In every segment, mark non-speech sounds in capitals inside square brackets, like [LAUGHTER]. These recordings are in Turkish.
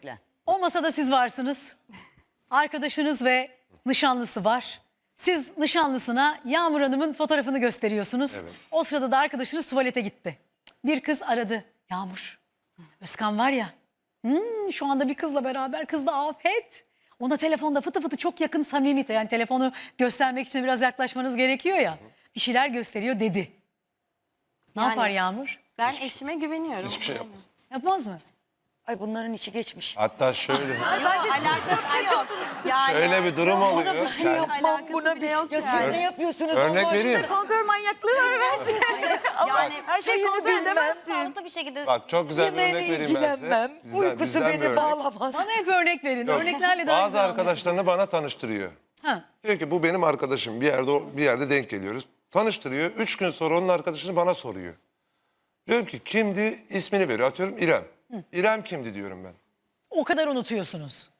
Kesinlikle. O masada siz varsınız. Arkadaşınız ve nişanlısı var. Siz nişanlısına Yağmur Hanım'ın fotoğrafını gösteriyorsunuz. Evet. O sırada da arkadaşınız tuvalete gitti. Bir kız aradı. Yağmur, Özkan var ya. hmm, şu anda bir kızla beraber. Kız da afet. Ona telefonda fıtı fıtı çok yakın samimite. Yani telefonu göstermek için biraz yaklaşmanız gerekiyor ya. Bir şeyler gösteriyor dedi. Ne Yani- yapar Yağmur? Ben eşime güveniyorum. Hiçbir şey yapmaz. Yapmaz mı? Ay bunların içi geçmiş. Hatta şöyle Yok, alakası yok. Yani şöyle bir durum oluyor. Buna bir şey Yani yapmam alakası buna bile bir yok ya yani. siz ne yapıyorsunuz? Örnek Allah aşkına? vereyim. Kontrol manyaklığı var bence. [LAUGHS] yani Her şeyi bilemezsin. Sağlıklı bir şekilde Bak çok güzel bir Yemeğine örnek vereyim ben size. Bizden- Uykusu bizden bir beni örnek. bağlamaz. Bana hep örnek verin. Yok. Örneklerle daha Bazı güzel arkadaşlarını bana tanıştırıyor. Ha. Diyor ki bu benim arkadaşım. Bir yerde bir yerde denk geliyoruz. Tanıştırıyor. Üç gün sonra onun arkadaşını bana soruyor. Diyorum ki kimdi? İsmini veriyor. Atıyorum İrem. İrem kimdi diyorum ben. O kadar unutuyorsunuz.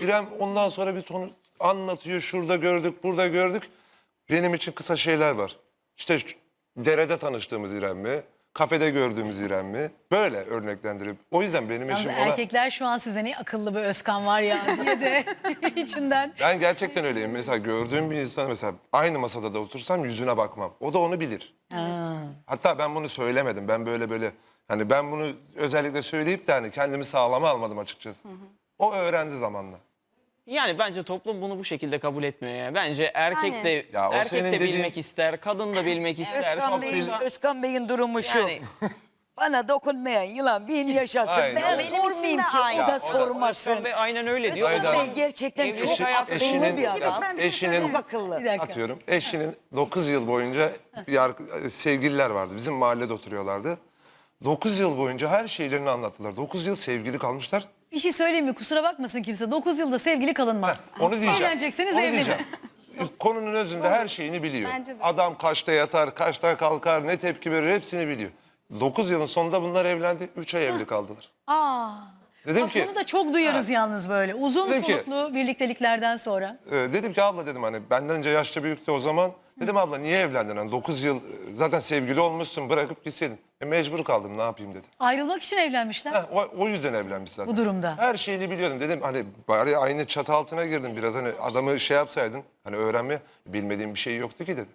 İrem ondan sonra bir ton anlatıyor. Şurada gördük, burada gördük. Benim için kısa şeyler var. İşte şu- derede tanıştığımız İrem mi? Kafede gördüğümüz İrem mi? Böyle örneklendirip. O yüzden benim Yalnız eşim ona... erkekler şu an size ne akıllı bir Özkan var ya [LAUGHS] diye de [LAUGHS] içinden. Ben gerçekten öyleyim. Mesela gördüğüm bir insan mesela aynı masada da otursam yüzüne bakmam. O da onu bilir. Ha. Hatta ben bunu söylemedim. Ben böyle böyle hani ben bunu özellikle söyleyip de hani kendimi sağlama almadım açıkçası. O öğrendi zamanla. Yani bence toplum bunu bu şekilde kabul etmiyor ya. Bence erkek Yani. de Ya o erkek senin de dediğin- bilmek ister, kadın da bilmek [LAUGHS] ister. Özkan Bey'in, Özkan Bey'in durumu şu. Yani- [LAUGHS] Bana dokunmayan yılan bin yaşasın. Aynen. Ben Benim için sormayayım ki aynı. o da Ya, o da- sormasın. Özkan Bey aynen öyle diyor. Özkan Bey gerçekten Evli- çok Eşi- akıllı eşinin- bir adam. Ya, eşinin- Çok akıllı. Bir. Atıyorum eşinin 9 yıl boyunca bir sevgililer vardı. Bizim mahallede oturuyorlardı. 9 yıl boyunca her şeylerini anlattılar. 9 yıl sevgili kalmışlar. Bir şey söyleyeyim mi? Kusura bakmasın kimse. 9 yılda sevgili kalınmaz. Heh, onu diyeceğim. Evlenecekseniz Onu evlenin. diyeceğim. Konunun özünde her şeyini biliyor. Bence de. Adam kaçta yatar, kaçta kalkar, ne tepki verir hepsini biliyor. 9 yılın sonunda bunlar evlendi. 3 ay evli kaldılar. Aa. Dedim Bak ki bunu da çok duyarız yalnız böyle. Uzun Dedim ki- soluklu birlikteliklerden sonra. e, dedim ki abla dedim hani benden önce yaşça büyüktü o zaman. Dedim abla niye evlendin? Hani 9 yıl e, zaten sevgili olmuşsun bırakıp gitseydin. E, mecbur kaldım ne yapayım dedim. Ayrılmak için evlenmişler. Heh, o, o yüzden evlenmiş zaten. Bu durumda. Her şeyini biliyordum dedim hani bari aynı çatı altına girdim biraz hani adamı şey yapsaydın hani öğrenme bilmediğim bir şey yoktu ki dedi.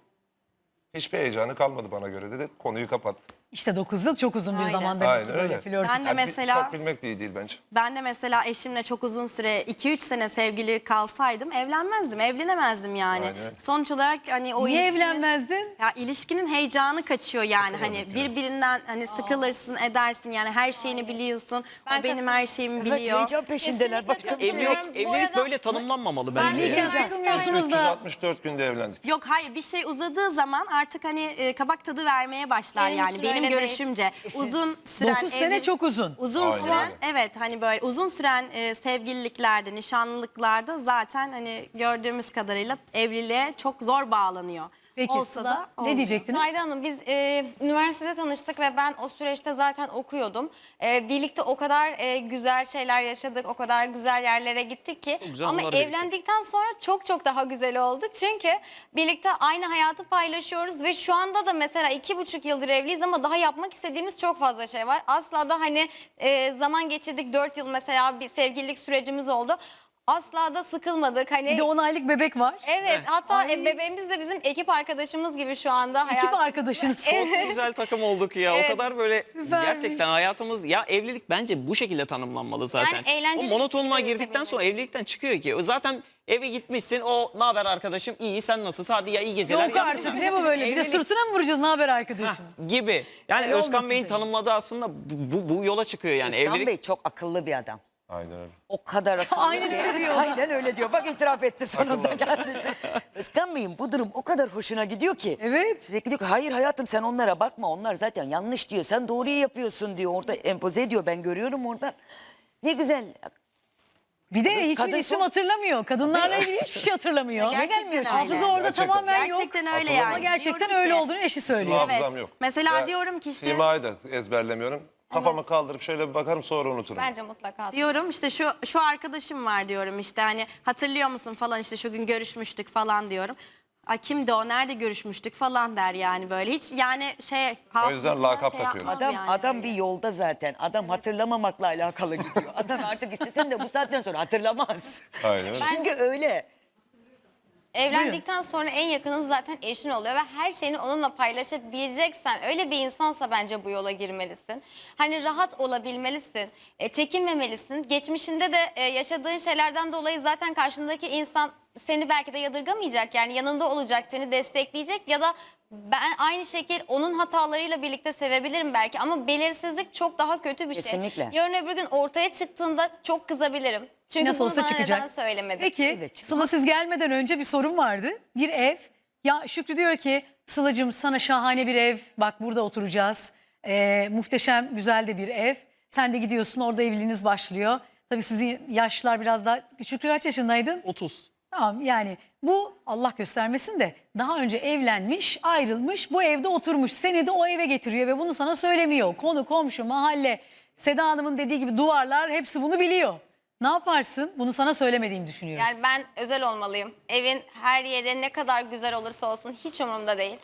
Hiçbir heyecanı kalmadı bana göre dedi konuyu kapattı. İşte 9 yıl çok uzun bir Aynen. zaman demek Aynen ki böyle öyle. flört. Ben de Yani bi- mesela- Çok bilmek de iyi değil bence. Ben de mesela eşimle çok uzun süre 2-3 sene sevgili kalsaydım evlenmezdim, evlenemezdim yani. Aynen. Sonuç olarak hani o Niye ilişkinin- evlenmezdin? Ya ilişkinin heyecanı kaçıyor yani hani birbirinden hani sıkılırsın edersin yani her şeyini biliyorsun. Ben o benim her şeyimi biliyor. heyecan peşindeler. Başka bir şey yok. Evlilik, Bu evlilik arada- böyle tanımlanmamalı Ben bence. Hiç sıkılmıyorsunuz da. 364 günde evlendik. Yok hayır bir şey uzadığı zaman artık hani e, kabak tadı vermeye başlar Benim yani benim öyle değil. görüşümce. [LAUGHS] Uzun süren 9 sene evlilik- çok uzun. Uzun Aynen süren öyle. evet hani böyle uzun süren e, sevgililiklerde, nişanlılıklarda zaten hani gördüğümüz kadarıyla evliliğe çok zor bağlanıyor. Peki Olsa da ne olmuyor. diyecektiniz? Nayda Hanım biz e, üniversitede tanıştık ve ben o süreçte zaten okuyordum. E, birlikte o kadar e, güzel şeyler yaşadık, o kadar güzel yerlere gittik ki. güzel Ama birikti. evlendikten sonra çok çok daha güzel oldu. Çünkü birlikte aynı hayatı paylaşıyoruz ve şu anda da mesela iki buçuk yıldır evliyiz ama daha yapmak istediğimiz çok fazla şey var. Asla da hani e, zaman geçirdik, dört yıl mesela bir sevgililik sürecimiz oldu. Asla da sıkılmadık. Hani Bir de 10 aylık bebek var. Evet hatta e, bebeğimiz de bizim ekip arkadaşımız gibi şu anda. Ekip hayat- arkadaşınız. Çok güzel takım olduk ya. Evet, o kadar böyle süpermiş. gerçekten hayatımız ya evlilik bence bu şekilde tanımlanmalı zaten. eğlenceli o bir monotonluğa şekilde girdikten sonra evlilikten çıkıyor ki. O zaten eve gitmişsin. O ne haber arkadaşım? İyi sen nasılsın? Hadi ya iyi geceler. Yok Ya artık bilmem ne bu böyle? Bir de Evlilik- sırtına mı vuracağız ne haber arkadaşım? gibi. Yani Öyle olmasın Özkan Bey'in tabii. tanımladığı aslında bu, bu, bu yola çıkıyor yani. Özkan evlilik Bey çok akıllı bir adam. Aynen öyle. O kadar akıllı Aynen öyle [LAUGHS] diyor. Aynen öyle diyor. Bak itiraf etti sonunda kendisi. [LAUGHS] Özkan Bey'in bu durum o kadar hoşuna gidiyor ki. Evet. Sürekli diyor ki hayır hayatım sen onlara bakma. Onlar zaten yanlış diyor. Sen doğruyu yapıyorsun diyor. Orada empoze ediyor. Ben görüyorum oradan. Ne güzel. Bir de hiçbir Kadın isim çok- hatırlamıyor. Kadınlarla ilgili hiçbir şey hatırlamıyor. Gerçekten gelmiyor öyle. çünkü. Hafıza orada Gerçekten. tamamen yok. Gerçekten öyle. Ama yani. gerçekten Diyorum öyle ki- olduğunu eşi söylüyor. Evet. Yok. Mesela diyorum ki işte- Simayı da ezberlemiyorum. Kafamı kaldırıp şöyle bir bakarım sonra unuturum. Bence mutlaka. Diyorum işte şu şu arkadaşım var diyorum işte hani hatırlıyor musun falan işte şu gün görüşmüştük falan diyorum. Ay kimdi o nerede görüşmüştük falan der yani böyle hiç yani şey O yüzden lakap şey takıyoruz. Adam yani adam öyle. bir yolda zaten. Adam hatırlamamakla alakalı gidiyor. Adam artık istesen de bu saatten sonra hatırlamaz. Aynen öyle. Çünkü öyle. Evlendikten sonra en yakının zaten eşin oluyor ve her şeyini onunla paylaşabileceksen öyle bir insansa bence bu yola girmelisin. Hani rahat olabilmelisin, e, çekinmemelisin. Geçmişinde de e, yaşadığın şeylerden dolayı zaten karşındaki insan seni belki de yadırgamayacak. Yani yanında olacak, seni destekleyecek ya da ben aynı şekil onun hatalarıyla birlikte sevebilirim belki ama belirsizlik çok daha kötü bir şey. Kesinlikle. Yarın öbür gün ortaya çıktığında çok kızabilirim. Çünkü Nasıl olsa bana çıkacak. neden söylemedin? Peki Evet. Sıla siz gelmeden önce bir sorun vardı. Bir ev. Ya Şükrü diyor ki Sıla'cığım sana şahane bir ev. Bak burada oturacağız. Ee, muhteşem güzel de bir ev. Sen de gidiyorsun orada evliliğiniz başlıyor. Tabii sizin yaşlar biraz daha... Şükrü kaç yaşındaydın? 30. Tamam yani bu Allah göstermesin de daha önce evlenmiş, ayrılmış, bu evde oturmuş. Seni de o eve getiriyor ve bunu sana söylemiyor. Konu, komşu, mahalle, Seda Hanım'ın dediği gibi duvarlar hepsi bunu biliyor. Ne yaparsın? Bunu sana söylemediğini düşünüyoruz. Yani ben özel olmalıyım. Evin her yeri ne kadar güzel olursa olsun hiç umurumda değil.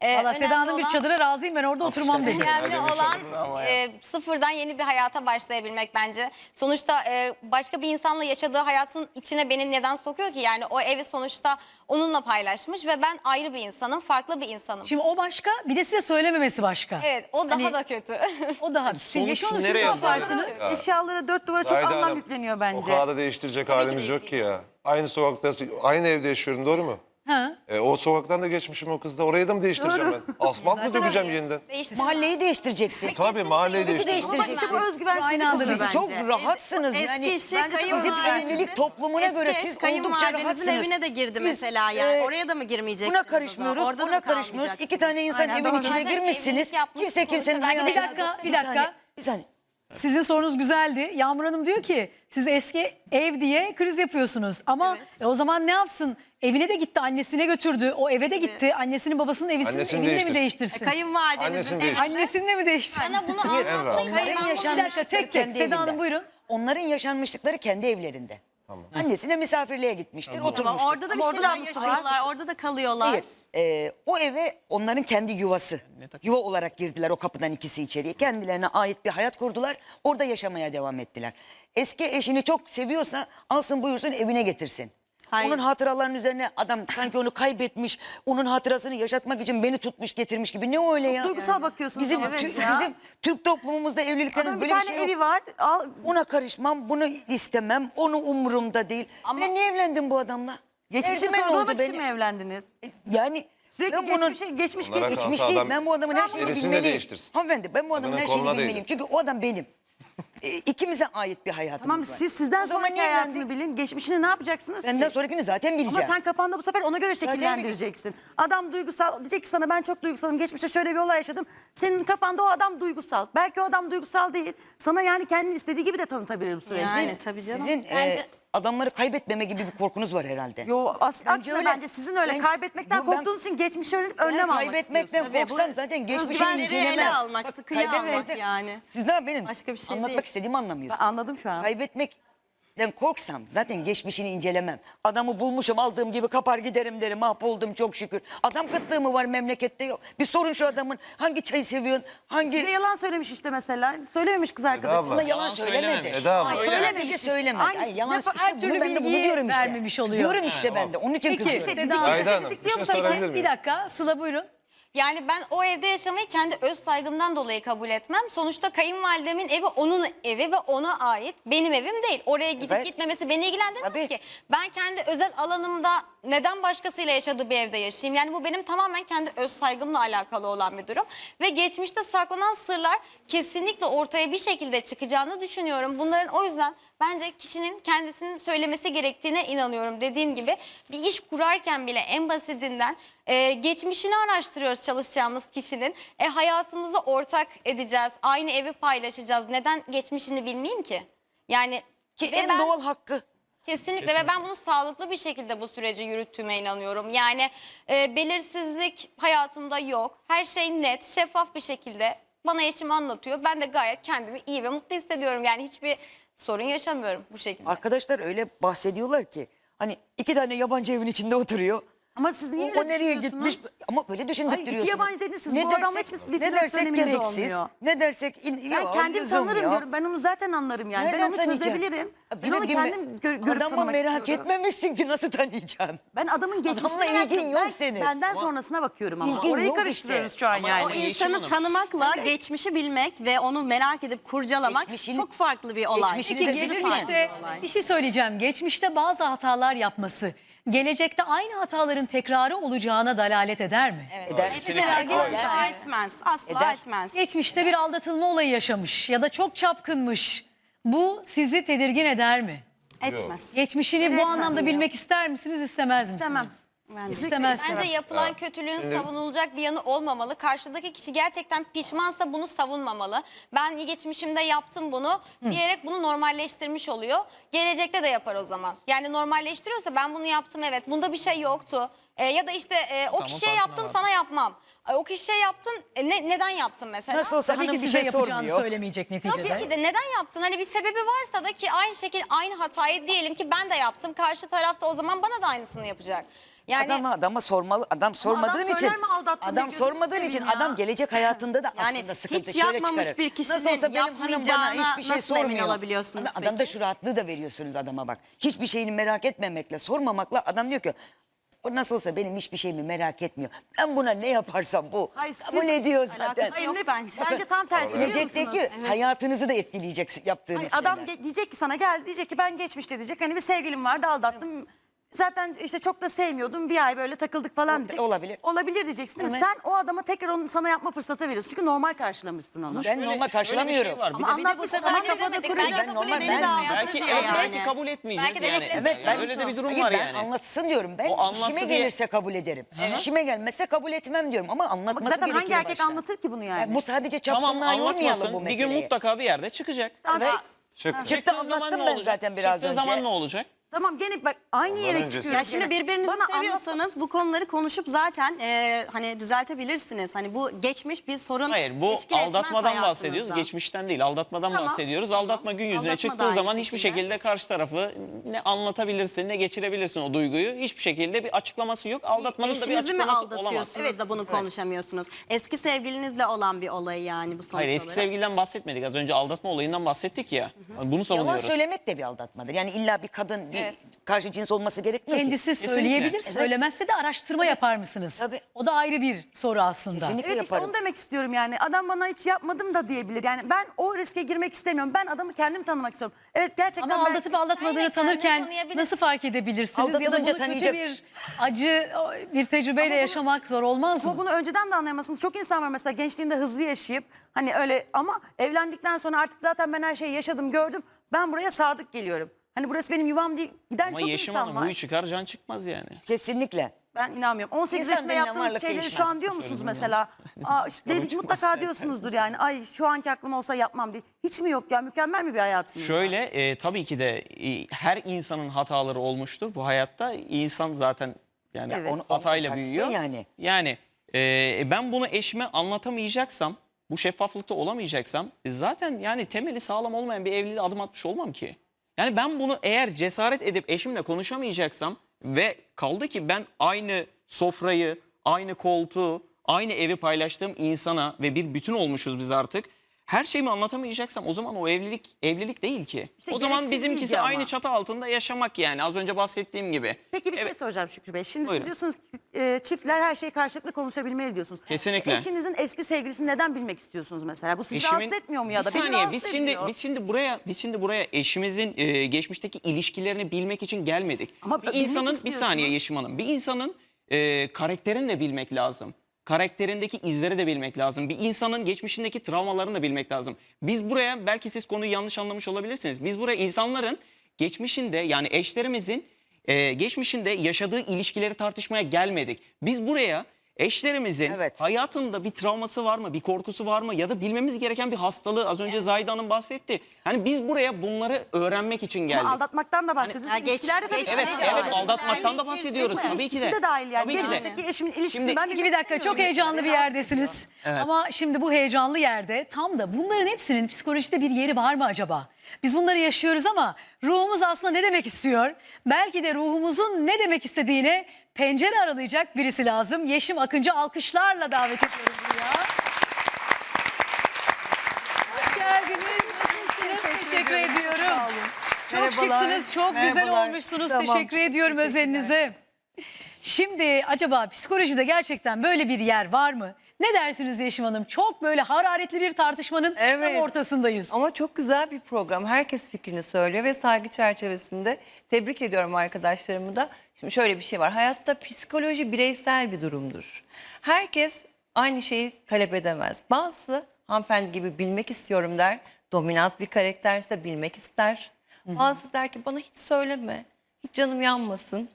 Ee, Valla önemli Seda Hanım bir olan- çadıra razıyım ben orada oturmam dedi. Önemli bir olan e, sıfırdan yeni bir hayata başlayabilmek bence. Sonuçta e, başka bir insanla yaşadığı hayatın içine beni neden sokuyor ki? Yani o evi sonuçta onunla paylaşmış ve ben ayrı bir insanım, farklı bir insanım. Şimdi o başka bir de size söylememesi başka. Evet, o daha Hani- da kötü. O daha. sonuç Yaşar Hanım, siz ne nereye yaparsınız? Ya. Eşyalara dört duvara çok Zahide anlam Hanım, yükleniyor bence. Sokağı da değiştirecek halimiz yok ki ya. Aynı sokakta, aynı evde yaşıyorum doğru mu? Ha? E, o sokaktan da geçmişim o kızda. Orayı da mı değiştireceğim ben? Asfalt mı dökeceğim yeniden? Mahalleyi değiştireceksin. Tabii mahalleyi Tabii değiştireceğim. değiştireceksin. Özgüvensizlik Aynı anda oluyor Siz bence. çok rahatsınız Eski yani. eşi bence Bizim evlilik toplumuna göre eş siz oldukça kayınvalidenizin rahatsınız. evine de girdi Biz, mesela yani. e, Oraya da mı girmeyeceksiniz? Buna zaman? karışmıyoruz, Orada da buna mı karışmıyoruz. kalmayacaksınız? İki tane insan Aynen, evin doğru. içine Zaten girmişsiniz. evlilik yapmış, Kimse kimsenin sonuçta hayatına... Bir dakika, bir dakika. saniye, Bir saniye. Sizin sorunuz güzeldi. Yağmur Hanım diyor ki siz eski ev diye kriz yapıyorsunuz. Ama e, o zaman ne yapsın? Evine de gitti, annesine götürdü. O eve de gitti. Annesinin babasının evisinin Annesini evini de mi değiştirsin. değiştirsin? E, Kayınvalidenizin Annesini evine. değiştir. Annesini de mi değiştirsin? Bana bunu rahat. anlatmayın. Onların Ben bunu- yaşanmışlıkları tek tek. kendi Seda evinde. Hanım, buyurun. Onların yaşanmışlıkları kendi evlerinde. Annesine misafirliğe gitmiştir, Tamam, oturmuştur. orada da bir Ama orada şeyler yaşıyorlar. Orada da kalıyorlar. Hayır. Ee, o eve onların kendi yuvası. Yuva olarak girdiler o kapıdan ikisi içeriye. Kendilerine ait bir hayat kurdular. Orada yaşamaya devam ettiler. Eski eşini çok seviyorsa alsın buyursun evine getirsin. Hayır. Onun hatıralarının üzerine adam sanki onu kaybetmiş, onun hatırasını yaşatmak için beni tutmuş getirmiş gibi. Ne o öyle ya? duygusal bakıyorsunuz Bizim, ama. Evet ya. bizim Türk toplumumuzda evliliklerin Adamın böyle bir tane şey yok. evi var. Al, Ona karışmam, bunu istemem, onu umurumda değil. Ama- Ben niye evlendim bu adamla? geçmişi Erdimen oldu sorgulamak için mi evlendiniz? Yani Sürekli ben bunun geçmişe, geçmiş Onlara geçmiş. geçmiş kalsa değil. adam Ben bu adamın her şeyini erisini de bilmeliyim. değiştirsin. Hanımefendi ben bu adamın Adının her şeyini koluna bilmeliyim. Çünkü o adam benim. E, ikimize ait bir hayatımız Tamam var. siz sizden O zaman sonraki niye hayatını evlendik? bilin. Geçmişini ne yapacaksınız Benden ki? sonrakini zaten Ama bileceğim. sen kafanda bu sefer ona göre şekillendireceksin. Adam duygusal diyecek ki sana ben çok duygusalım. Geçmişte şöyle bir olay yaşadım. Senin kafanda o adam duygusal. Belki o adam duygusal değil. Sana yani kendini istediği gibi de tanıtabilir bu süreci. Yani tabii canım. Sizin e, Bence- adamları kaybetmeme gibi bir korkunuz var herhalde. Yo as aksine öyle. bence sizin öyle Ben- kaybetmekten Yo, ben- korktuğunuz için geçmişi öğrenip önlem almak kaybetmekten istiyorsunuz. Tabii, bu korksam zaten geçmişi özgüvenleri incelemem. ele almak, sıkıya kaybetmekten- almak yani. Siz ne benim Başka bir şey anlatmak değil. istediğimi anlamıyorsunuz. Ben anladım şu an. Kaybetmekten korksam zaten geçmişini incelemem. Adamı bulmuşum aldığım gibi kapar giderim derim mahvoldum çok şükür. Adam kıtlığı mı var memlekette yok. Bir sorun şu adamın hangi çayı seviyorsun hangi... Size yalan söylemiş işte mesela. Söylememiş kız abla. Ona yalan Yalan söylemedi. söylememiş. Eda abla. Söylemedi söylemedi. Aynı- Ay, yalan Lafı- işte her bunu türlü ben de bunu bilgiyi diyorum işte. vermemiş oluyor. Diyorum işte ben de onun için Peki kızıyorum. Seda Hanım. Zahide Hanım bir şey sorabilir Bir miyim? dakika Sıla buyurun. Yani ben o evde yaşamayı kendi öz saygımdan dolayı kabul etmem. Sonuçta kayınvalidemin evi onun evi ve ona ait. Benim evim değil. Oraya gidip Evet. gitmemesi beni ilgilendirmez Tabii. ki. Ben kendi özel alanımda neden başkasıyla yaşadığı bir evde yaşayayım? Yani bu benim tamamen kendi öz saygımla alakalı olan bir durum. Ve geçmişte saklanan sırlar kesinlikle ortaya bir şekilde çıkacağını düşünüyorum. Bunların o yüzden bence kişinin kendisinin söylemesi gerektiğine inanıyorum. Dediğim gibi bir iş kurarken bile en basitinden e, geçmişini araştırıyoruz çalışacağımız kişinin. E, hayatımızı ortak edeceğiz, aynı evi paylaşacağız. Neden geçmişini bilmeyeyim ki? Yani Ki ve en ben- doğal hakkı. Kesinlikle ve ben bunu sağlıklı bir şekilde bu süreci yürüttüğüme inanıyorum. Yani e, belirsizlik hayatımda yok. Her şey net, şeffaf bir şekilde bana eşim anlatıyor. Ben de gayet kendimi iyi ve mutlu hissediyorum. Yani hiçbir sorun yaşamıyorum bu şekilde. Arkadaşlar öyle bahsediyorlar ki hani iki tane yabancı evin içinde oturuyor. Ama siz niye o, öyle o nereye düşünüyorsunuz? gitmiş? Ama böyle düşündürtüyorsunuz. iki yabancı dediniz siz. Bu adamla hiç bir ne dersek gereksiz, olmuyor. ne dersek in, Ben yok, kendim tanırım yok. diyorum. Ben onu zaten anlarım yani. Nereden ben onu çözebilirim. Ben onu bir- bir- kendim gör, görüp Adamı tanımak merak istiyorum. etmemişsin ki nasıl tanıyacaksın? Ben adamın geçmişini Adamla merak ilgin ediyorum. yok Ben- senin. Benden sonrasına bakıyorum ama. İlgin Orayı yok karıştırıyoruz işte. şu an Ama yani. o Yeşim insanı Hanım. tanımakla geçmişi bilmek ve onu merak edip kurcalamak Geçmişini- çok farklı bir olay. Geçmişini de bilirsin. geçmişte bir şey söyleyeceğim. Geçmişte bazı hatalar yapması gelecekte aynı hataların tekrarı olacağına dalalet eder mi? Eder. Etmez, asla etmez. Asla Eder. etmez. Geçmişte bir aldatılma olayı yaşamış ya da çok çapkınmış. Bu sizi tedirgin eder mi? Etmez. Geçmişini bu Etmez anlamda bilmek ister misiniz, istemez misiniz? İstemem. Ben İstemezsiniz. Bence yapılan kötülüğün savunulacak bir yanı olmamalı. Karşıdaki kişi gerçekten pişmansa bunu savunmamalı. Ben iyi geçmişimde yaptım bunu diyerek bunu normalleştirmiş oluyor. Gelecekte de yapar o zaman. Yani normalleştiriyorsa ben bunu yaptım evet bunda bir şey yoktu. Ee, ya da işte e, o kişiye farkına yaptım vardım. sana yapmam. Ay, O kişiye yaptın e, ne, neden yaptın mesela? Nasıl olsa Tabii hanım ki bir size şey yapacağını sormuyor. söylemeyecek neticede. Tabii ki de neden yaptın? Hani bir sebebi varsa da ki aynı şekil aynı hatayı diyelim ki ben de yaptım. Karşı tarafta o zaman bana da aynısını yapacak. Yani Adama adama sormalı. Adam sormadığın için. söyler mi aldattın diye Adam gözünü sormadığın seveyim için ya. adam gelecek hayatında da Yani aslında sıkıntı hiç şöyle yapmamış çıkarır. bir kişinin Nasıl olsa benim hanım bana yapmayacağına hiçbir şey nasıl emin sormuyor. olabiliyorsunuz Adam- Adam da peki? şu rahatlığı da veriyorsunuz adama bak. Hiçbir şeyini merak etmemekle, sormamakla adam diyor ki o nasıl olsa benim hiçbir şeyimi merak etmiyor. Ben buna ne yaparsam bu. Hayır, siz- Kabul ediyor zaten. Alakası Hayır, yok ne- bence. Bence tam tersi biliyor musunuz? Gelecekteki hayatınızı da etkileyecek yaptığınız Hayır, şeyler. adam ge- diyecek ki sana gel diyecek ki ben geçmişte diyecek. Hani bir sevgilim vardı aldattım. Zaten işte çok da sevmiyordum. Bir ay böyle takıldık falan diyecek. olabilir. Olabilir diyeceksin. değil mi? Evet. Sen o adama tekrar onu sana yapma fırsatı veriyorsun. Çünkü normal karşılamışsın onu. Ben Şöyle- normal şöyle bir şey karşılamıyorum. var. Bir Ama de- Bir de bu sefer ama kafada demedik. kuracak Ben normal- beni ben- de aldatır Belki, diyor evet, yani. belki kabul etmeyeceğiz Belki de yani. beklesin. Evet, ben- Öyle de bir durum Hayır, var ben yani. anlatsın diyorum. Ben O anlattı işime diye- gelirse kabul ederim. İşime gelmezse kabul etmem diyorum ama anlatması Zaten hangi erkek başta. anlatır ki bunu yani? Yani bu sadece Tamam çapkınlığa yormayalım anlatmasın. bu Bir meseleyi. gün mutlaka bir yerde çıkacak. Çık. Çıktı zaman anlattım ne ben olacak? zaten biraz Çıktığı önce. zaman ne olacak? Tamam gene bak aynı Ondan yere öncesi. çıkıyoruz. Ya şimdi gene. birbirinizi Bana seviyorsanız bu konuları konuşup zaten e, hani düzeltebilirsiniz. Hani bu geçmiş bir sorun Hayır bu teşkil etmez aldatmadan hayatınızda. bahsediyoruz. Geçmişten değil aldatmadan Tamam, bahsediyoruz. Aldatma gün yüzüne Aldatma da çıktığı aynı zaman hiçbir şekilde. şekilde karşı tarafı ne anlatabilirsin ne geçirebilirsin o duyguyu. Hiçbir şekilde bir açıklaması yok. Aldatmanın da bir Eşinizi mi açıklaması olamaz. aldatıyorsunuz da bunu konuşamıyorsunuz? Eski sevgilinizle olan bir olay yani bu sonuç Hayır eski olarak. sevgiliden bahsetmedik. Az önce aldatma olayından bahsettik ya. Bunu Yalan savunuyoruz. söylemek de bir aldatmadır. Yani illa bir kadın bir Evet. karşı cins olması gerekmiyor ki. Kendisi söyleyebilir, söylemezse de araştırma yapar mısınız? Tabii. O da ayrı bir soru aslında. Kesinlikle Evet işte yaparım. onu demek istiyorum yani. Adam bana hiç yapmadım da diyebilir. Yani ben o riske girmek istemiyorum. Ben adamı kendim tanımak istiyorum. Evet gerçekten Ama ben... aldatıp aldatmadığını Aynen, tanırken nasıl fark edebilirsiniz? Ya da Aldatılınca bunu kötü bir acı, bir tecrübeyle yaşamak zor olmaz mı? Ama bunu önceden de anlayamazsınız. Çok insan var mesela gençliğinde hızlı yaşayıp hani öyle ama evlendikten sonra artık zaten ben her şeyi yaşadım gördüm. Ben buraya sadık geliyorum. Hani burası benim yuvam değil. Giden Ama çok Yeşim insan Hanım var. huyu çıkar can çıkmaz yani. Kesinlikle. Ben inanmıyorum. 18 İnsan yaşında denilen yaptığınız varlık şeyleri şu an diyor musunuz Söyledim mesela? Aa, işte [LAUGHS] dedik çıkmaz mutlaka yani. diyorsunuzdur yani. Ay şu anki aklım olsa yapmam diye. Hiç mi yok ya? Mükemmel mi bir hayatınız? Şöyle e, tabii ki de e, her insanın hataları olmuştur bu hayatta. İnsan zaten yani Evet. onu hatayla büyüyor. yani. Yani e, ben bunu eşime anlatamayacaksam, bu şeffaflıkta olamayacaksam e, zaten yani temeli sağlam olmayan bir evliliğe adım atmış olmam ki. Yani ben bunu eğer cesaret edip eşimle konuşamayacaksam ve kaldı ki ben aynı sofrayı, aynı koltuğu, aynı evi paylaştığım insana ve bir bütün olmuşuz biz artık. Her şeyimi anlatamayacaksam o zaman o evlilik evlilik değil ki. İşte o zaman gereksiz bizimkisi bilgi ama. aynı çatı altında yaşamak yani az önce bahsettiğim gibi. Peki bir şey Evet. soracağım Şükrü Bey. Şimdi Buyurun. siz diyorsunuz ki e, çiftler her şeyi karşılıklı konuşabilmeli diyorsunuz. Kesinlikle. Eşinizin eski sevgilisini neden bilmek istiyorsunuz mesela? Bu sizi rahatsız etmiyor mu ya da? Bir Beni saniye rahatsız biz şimdi ediyor. biz şimdi buraya biz şimdi buraya eşimizin e, geçmişteki ilişkilerini bilmek için gelmedik. Ama bir bilmek insanın bir istiyorsunuz. saniye Yeşim Hanım. Bir insanın e, karakterini de bilmek lazım. Karakterindeki izleri de bilmek lazım. Bir insanın geçmişindeki travmalarını da bilmek lazım. Biz buraya belki siz konuyu yanlış anlamış olabilirsiniz. Biz buraya insanların geçmişinde yani eşlerimizin e, geçmişinde yaşadığı ilişkileri tartışmaya gelmedik. Biz buraya eşlerimizin Evet. hayatında bir travması var mı, bir korkusu var mı ya da bilmemiz gereken bir hastalığı az önce Zahide Hanım bahsetti. Hani biz buraya bunları öğrenmek için geldik. Ama aldatmaktan da bahsediyorsunuz. Ya geç- İlişkilerde tabii geç- Evet, de Evet, evet aldatmaktan da bahsediyoruz tabii ki de. de dahil yani. Tabii ki de. Geçmişteki eşimin ilişkisini Şimdi- ben Peki bir dakika çok heyecanlı bir yerdesiniz. Ama şimdi bu heyecanlı yerde tam da bunların hepsinin psikolojide bir yeri var mı acaba? Biz bunları yaşıyoruz ama ruhumuz aslında ne demek istiyor? Belki de ruhumuzun ne demek istediğini pencere aralayacak birisi lazım. Yeşim Akıncı alkışlarla davet ediyorum buraya. Hoş geldiniz. Nasılsınız? Teşekkür ediyorum. Çok Merhabalar. şıksınız, çok güzel Merhabalar. olmuşsunuz. Tamam. Teşekkür ediyorum özelinize. Şimdi acaba psikolojide gerçekten böyle bir yer var mı? Ne dersiniz Yeşim Hanım? Çok böyle hararetli bir tartışmanın tam Evet. ortasındayız. Ama çok güzel bir program. Herkes fikrini söylüyor ve saygı çerçevesinde tebrik ediyorum arkadaşlarımı da. Şimdi şöyle bir şey var. Hayatta psikoloji bireysel bir durumdur. Herkes aynı şeyi talep edemez. Bazısı hanımefendi gibi bilmek istiyorum der. Dominant bir karakterse bilmek ister. Bazısı der ki bana hiç söyleme. Hiç canım yanmasın.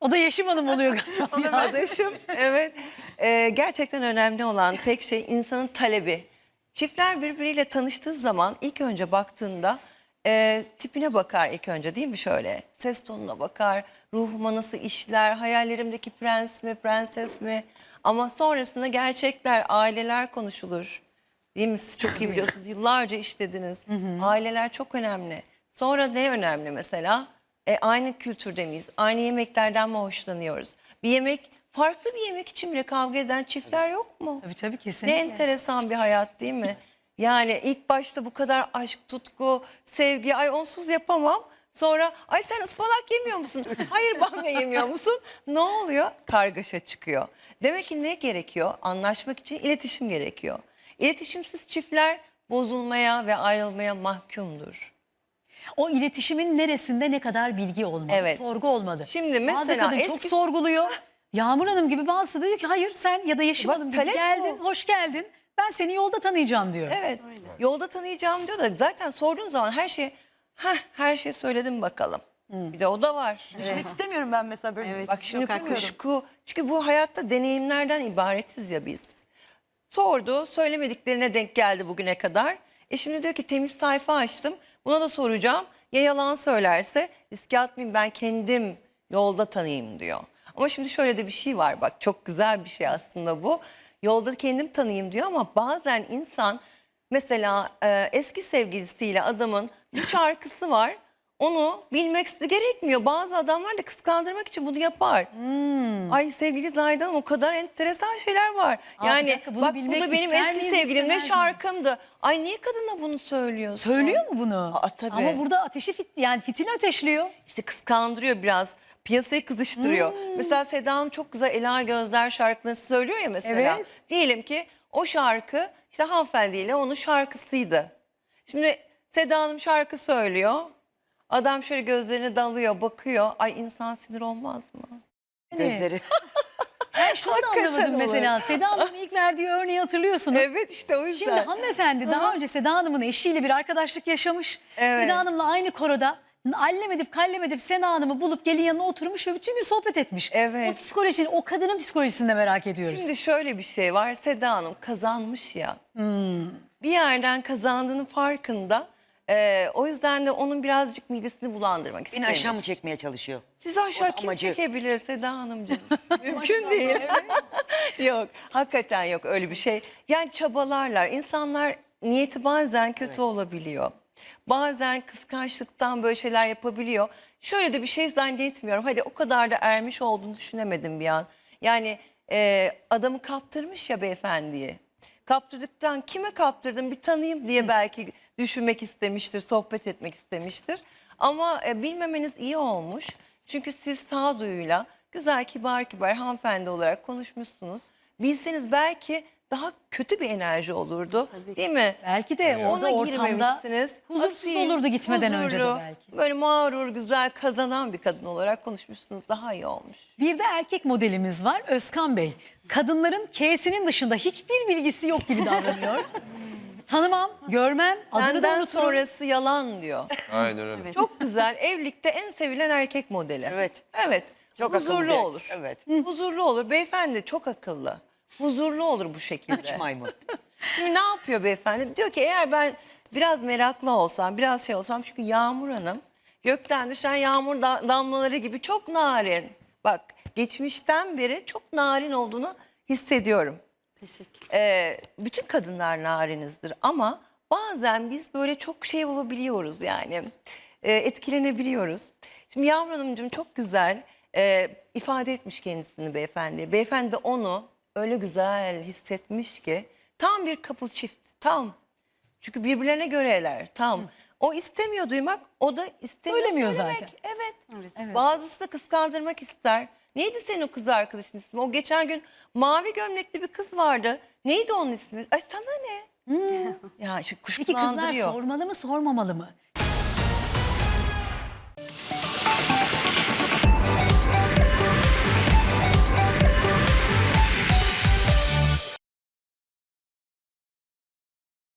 O da Yeşim Hanım oluyor galiba. [LAUGHS] Onun adaşım. evet. Ee, gerçekten önemli olan tek şey insanın talebi. Çiftler birbiriyle tanıştığı zaman ilk önce baktığında e, tipine bakar ilk önce değil mi şöyle? Ses tonuna bakar, ruhuma nasıl işler, hayallerimdeki prens mi, prenses mi? Ama sonrasında gerçekler, aileler konuşulur. Değil mi? Siz çok iyi [LAUGHS] biliyorsunuz. Yıllarca işlediniz. Aileler çok önemli. Sonra ne önemli mesela? E, aynı kültürde miyiz? Aynı yemeklerden mi hoşlanıyoruz? Bir yemek, farklı bir yemek için bile kavga eden çiftler yok mu? Tabii tabii Ne kesinlikle. enteresan bir hayat değil mi? [LAUGHS] Yani ilk başta bu kadar aşk, tutku, sevgi, ay onsuz yapamam. Sonra ay sen ıspanak yemiyor musun? [LAUGHS] Hayır bamya yemiyor musun? Ne oluyor? Kargaşa çıkıyor. Demek ki ne gerekiyor? Anlaşmak için iletişim gerekiyor. İletişimsiz çiftler bozulmaya ve ayrılmaya mahkumdur. O iletişimin neresinde ne kadar bilgi olmadı, Evet. sorgu olmadı. Şimdi Bazı mesela kadın çok eski- sorguluyor. Yağmur Hanım gibi bazısı diyor ki hayır sen ya da Yeşim Bak, Hanım gibi talep geldin, bu. hoş geldin. Ben seni yolda tanıyacağım diyor. Evet. Yolda tanıyacağım diyor da zaten sorduğun zaman her şey Heh, her şey söyledim bakalım. Bir de o da var. Düşmek istemiyorum ben mesela böyle. Evet. Bak şimdi kuşku. Çünkü bu hayatta deneyimlerden ibaretiz ya biz. Sordu, söylemediklerine denk geldi bugüne kadar. E şimdi diyor ki temiz sayfa açtım. Buna da soracağım. Ya yalan söylerse riske atmayayım ben kendim yolda tanıyayım diyor. Ama şimdi şöyle de bir şey var bak çok güzel bir şey aslında bu. Yolda kendim tanıyayım diyor ama bazen insan mesela e, eski sevgilisiyle adamın bir şarkısı var. Onu bilmek gerekmiyor. Bazı adamlar da kıskandırmak için bunu yapar. Ay sevgili Hanım o kadar enteresan şeyler var. Aa, bir yani dakika, bunu bak bu bilmek da benim ister eski miyiz, sevgilim ne istemez miyiz? şarkımdı. Ay niye kadına bunu söylüyorsun? Söylüyor mu bunu? Aa, tabii. Ama burada ateşi fit yani fitili ateşliyor. İşte kıskandırıyor biraz. Piyasayı kızıştırıyor. Hmm. Mesela Seda Hanım çok güzel Ela Gözler şarkılarını söylüyor ya mesela. Evet. Diyelim ki o şarkı işte hanımefendiyle onun şarkısıydı. Şimdi Seda Hanım şarkı söylüyor. Adam şöyle gözlerine dalıyor, bakıyor. Ay insan sinir olmaz mı? Gözleri. [LAUGHS] Ben şunu da Hakikaten anlamadım olur. mesela. Seda Hanım'ın ilk verdiği örneği hatırlıyorsunuz. Evet işte o yüzden. Şimdi hanımefendi daha önce Seda Hanım'ın eşiyle bir arkadaşlık yaşamış. Evet. Seda Hanım'la aynı koroda allem edip kallem edip Seda Hanım'ı bulup gelin yanına oturmuş ve bütün gün sohbet etmiş. Evet. O psikolojinin, o kadının psikolojisini de merak ediyoruz. Şimdi şöyle bir şey var. Seda Hanım kazanmış ya. Bir yerden kazandığının farkında. Ee, o yüzden de onun birazcık midesini bulandırmak Beni istemiş. aşağı mı çekmeye çalışıyor? Sizi aşağı O kim amacı. çekebilir Seda Hanımcığım? [LAUGHS] Mümkün değil. [LAUGHS] yok hakikaten yok öyle bir şey. Yani çabalarlar. İnsanlar niyeti bazen kötü olabiliyor. Bazen kıskançlıktan böyle şeyler yapabiliyor. Şöyle de bir şey zannetmiyorum. Hadi o kadar da ermiş olduğunu düşünemedim bir an. Yani e, adamı kaptırmış ya beyefendiyi. Kaptırdıktan kime kaptırdım bir tanıyayım diye belki düşünmek istemiştir, sohbet etmek istemiştir. Ama e, bilmemeniz iyi olmuş. Çünkü siz sağduyuyla güzel, kibar kibar hanımefendi olarak konuşmuşsunuz. Bilseniz belki daha kötü bir enerji olurdu. Değil mi? Belki de orada Ona ortamda girmemişsiniz. huzursuz Asil, olurdu gitmeden önce de huzurlu, belki. Böyle mağrur, güzel, kazanan bir kadın olarak konuşmuşsunuz. Daha iyi olmuş. Bir de erkek modelimiz var Özkan Bey. Kadınların K'sinin dışında hiçbir bilgisi yok gibi davranıyor. [LAUGHS] Tanımam, görmem, adını da Senden unuturum. sonrası yalan diyor. Aynen öyle. Çok güzel. Evlilikte en sevilen erkek modeli. Evet. Evet. Çok akıllı Huzurlu bir- olur. Evet. Huzurlu olur. Beyefendi çok akıllı. Huzurlu olur bu şekilde. Üç maymun. Şimdi ne yapıyor beyefendi? Diyor ki eğer ben biraz meraklı olsam, biraz şey olsam çünkü Yağmur Hanım gökten düşen yağmur da- damlaları gibi çok narin. Bak geçmişten beri çok narin olduğunu hissediyorum. Teşekkür. Ee, bütün kadınlar narinizdir ama bazen biz böyle çok şey olabiliyoruz yani. E, etkilenebiliyoruz. Şimdi Yağmur Hanımcığım çok güzel e, ifade etmiş kendisini beyefendi. Beyefendi de onu öyle güzel hissetmiş ki tam bir couple çift tam. Çünkü birbirlerine göreler tam. O istemiyor duymak, o da istemiyor Söylemiyor söylemek. zaten. Evet. Bazısı da kıskandırmak ister. Neydi senin o kız arkadaşın ismi? O geçen gün mavi gömlekli bir kız vardı. Neydi onun ismi? Ay sana ne? [LAUGHS] ya şu Peki kızlar kuşkulandırıyor. sormalı mı sormamalı mı?